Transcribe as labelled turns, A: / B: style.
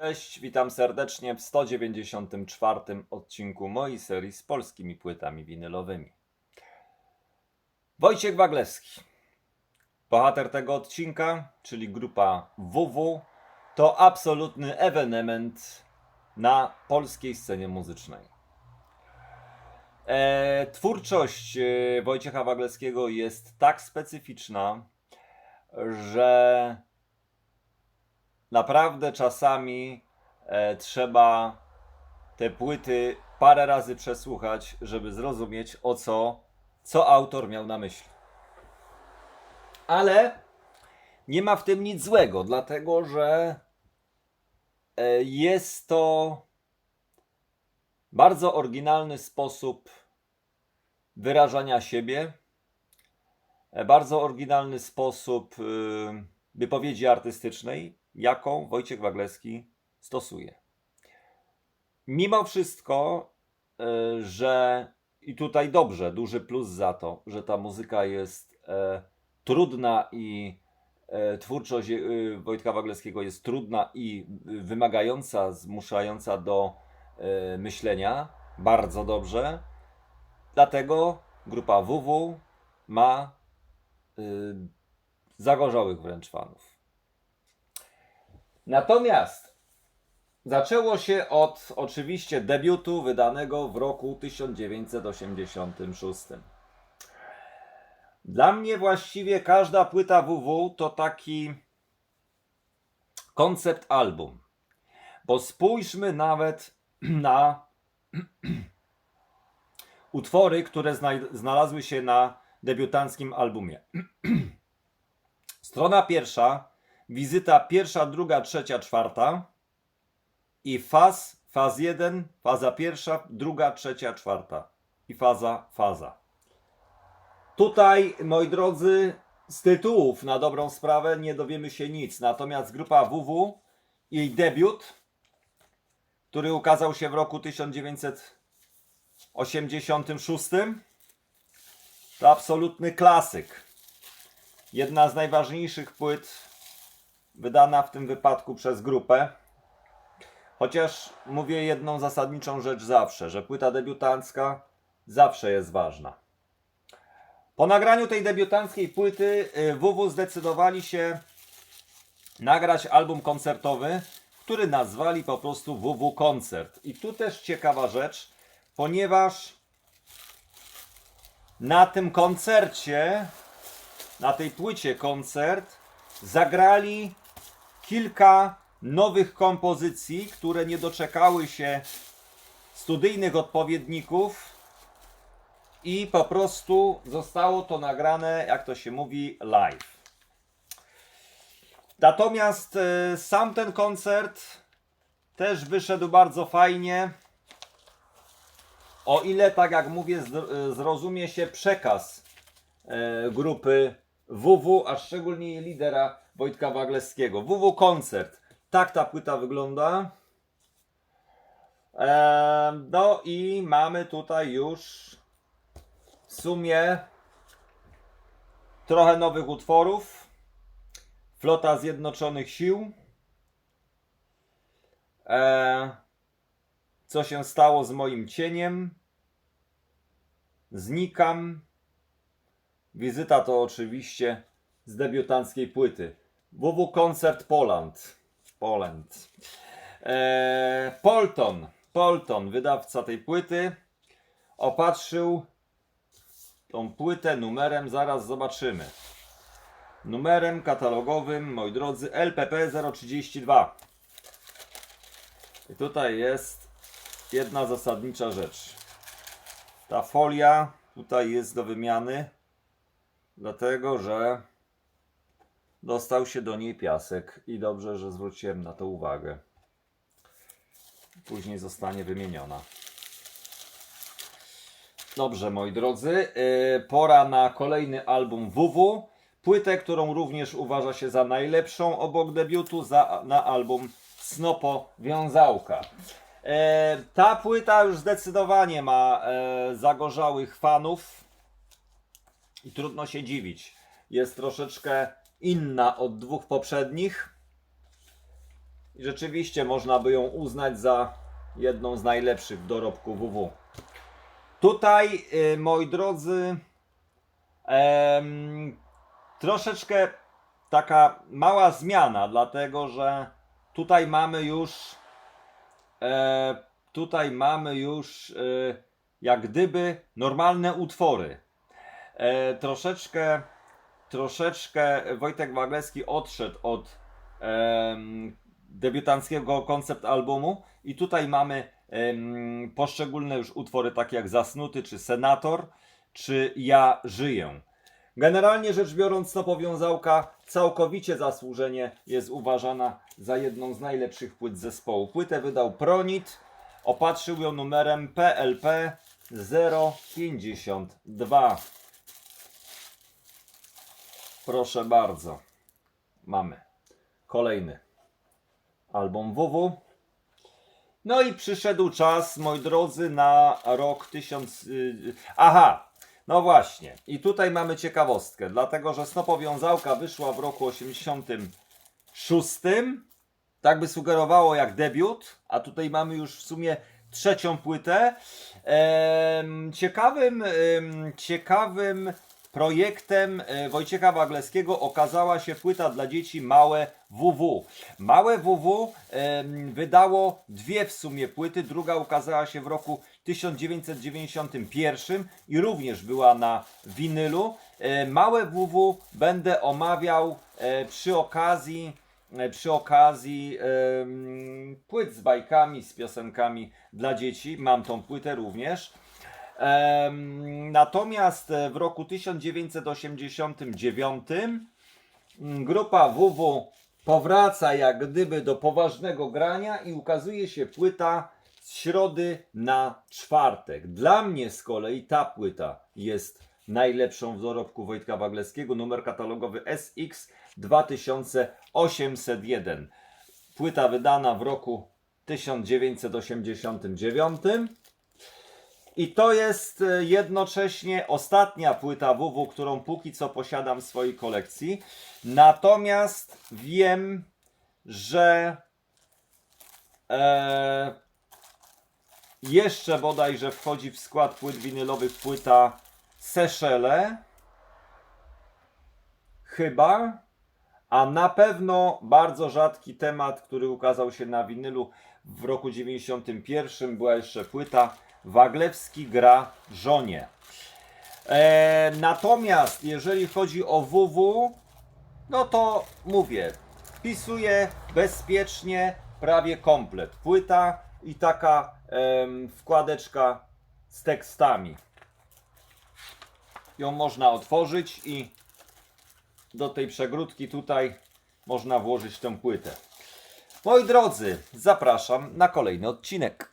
A: Cześć, witam serdecznie w 194 odcinku mojej serii z polskimi płytami winylowymi. Wojciech Waglewski. Bohater tego odcinka, czyli grupa WW, to absolutny ewenement na polskiej scenie muzycznej. E, twórczość e, Wojciecha Waglewskiego jest tak specyficzna, że naprawdę czasami e, trzeba te płyty parę razy przesłuchać, żeby zrozumieć o co, co autor miał na myśli. Ale nie ma w tym nic złego, dlatego że e, jest to bardzo oryginalny sposób wyrażania siebie, e, bardzo oryginalny sposób y, wypowiedzi artystycznej, jaką Wojciech Waglewski stosuje. Mimo wszystko, y, że i tutaj dobrze, duży plus za to, że ta muzyka jest e, trudna i e, twórczość e, Wojtka Waglewskiego jest trudna i wymagająca, zmuszająca do e, myślenia. Bardzo dobrze. Dlatego grupa WW ma zagorzałych wręcz fanów. Natomiast zaczęło się od oczywiście debiutu wydanego w roku 1986. Dla mnie właściwie każda płyta WW to taki koncept album. Bo spójrzmy nawet na utwory, które znalazły się na debiutanckim albumie. Strona pierwsza, wizyta pierwsza, druga, trzecia, czwarta i faz, faz 1, faza pierwsza, druga, trzecia, czwarta i faza, faza. Tutaj, moi drodzy, z tytułów na dobrą sprawę nie dowiemy się nic, natomiast grupa WW, jej debiut, który ukazał się w roku 1986, to absolutny klasyk. Jedna z najważniejszych płyt wydana w tym wypadku przez grupę. Chociaż mówię jedną zasadniczą rzecz zawsze, że płyta debiutancka zawsze jest ważna. Po nagraniu tej debiutanckiej płyty y, WW zdecydowali się nagrać album koncertowy, który nazwali po prostu WW Koncert. I tu też ciekawa rzecz, ponieważ na tym koncercie, na tej płycie koncert, zagrali kilka nowych kompozycji, które nie doczekały się studyjnych odpowiedników i po prostu zostało to nagrane, jak to się mówi, live. Natomiast e, sam ten koncert też wyszedł bardzo fajnie. O ile, tak jak mówię, e, zrozumie się przekaz e, grupy WW, a szczególnie jej lidera Wojtka Waglewskiego. WW Koncert. Tak ta płyta wygląda. E, no i mamy tutaj już w sumie trochę nowych utworów. Flota Zjednoczonych Sił. E, co się stało z moim cieniem? Znikam. Wizyta to oczywiście z debiutanckiej płyty. WW Koncert Poland. Poland. E, Polton. Polton, wydawca tej płyty, opatrzył tą płytę numerem, zaraz zobaczymy. Numerem katalogowym, moi drodzy, LPP 032. I tutaj jest jedna zasadnicza rzecz. Ta folia tutaj jest do wymiany, dlatego że dostał się do niej piasek i dobrze, że zwróciłem na to uwagę. Później zostanie wymieniona. Dobrze, moi drodzy, yy, pora na kolejny album WW. Płytę, którą również uważa się za najlepszą obok debiutu, za, na album Snopo Wiązałka. E, ta płyta już zdecydowanie ma e, zagorzałych fanów i trudno się dziwić. Jest troszeczkę inna od dwóch poprzednich. i rzeczywiście można by ją uznać za jedną z najlepszych w dorobku WW. Tutaj, y, moi drodzy, troszeczkę taka mała zmiana, dlatego że tutaj mamy już e, tutaj mamy już e, jak gdyby normalne utwory. E, troszeczkę troszeczkę Wojtek Wagleski odszedł od em, debiutanckiego koncept albumu i tutaj mamy em, poszczególne już utwory takie jak Zasnuty, czy Senator, czy Ja żyję. Generalnie rzecz biorąc, to powiązałka całkowicie zasłużenie jest uważana za jedną z najlepszych płyt zespołu. Płytę wydał Pronit, opatrzył ją numerem PLP 052. Proszę bardzo. Mamy kolejny album WW. No i przyszedł czas, moi drodzy, na rok 1000. y, Aha, no właśnie. I tutaj mamy ciekawostkę, dlatego że Snopowiązałka wyszła w roku 86. Tak by sugerowało jak debiut, a tutaj mamy już w sumie trzecią płytę. Ciekawym, ciekawym projektem e, Wojciecha Wagleskiego okazała się płyta dla dzieci Małe WW. Małe WW wydało dwie w sumie płyty, druga ukazała się w roku 1991 i również była na winylu. E, Małe WW będę omawiał e, przy okazji przy okazji płyt z bajkami, z piosenkami dla dzieci. Mam tą płytę również. Natomiast w roku 1989 mm, grupa WW powraca jak gdyby do poważnego grania i ukazuje się płyta z środy na czwartek. Dla mnie z kolei ta płyta jest najlepszą w dorobku Wojtka Wagleskiego. Numer katalogowy SX 2801. Płyta wydana w roku 1989. I to jest e, jednocześnie ostatnia płyta WW, którą póki co posiadam w swojej kolekcji. Natomiast wiem, że e, jeszcze bodajże wchodzi w skład płyt winylowych płyta Seszele. Chyba. A na pewno bardzo rzadki temat, który ukazał się na winylu w roku 91, była jeszcze płyta Waglewski gra żonie. E, natomiast jeżeli chodzi o WW, no to mówię, wpisuję bezpiecznie prawie komplet. Płyta i taka em, wkładeczka z tekstami. Ją można otworzyć i do tej przegródki tutaj można włożyć tę płytę. Moi drodzy, zapraszam na kolejny odcinek.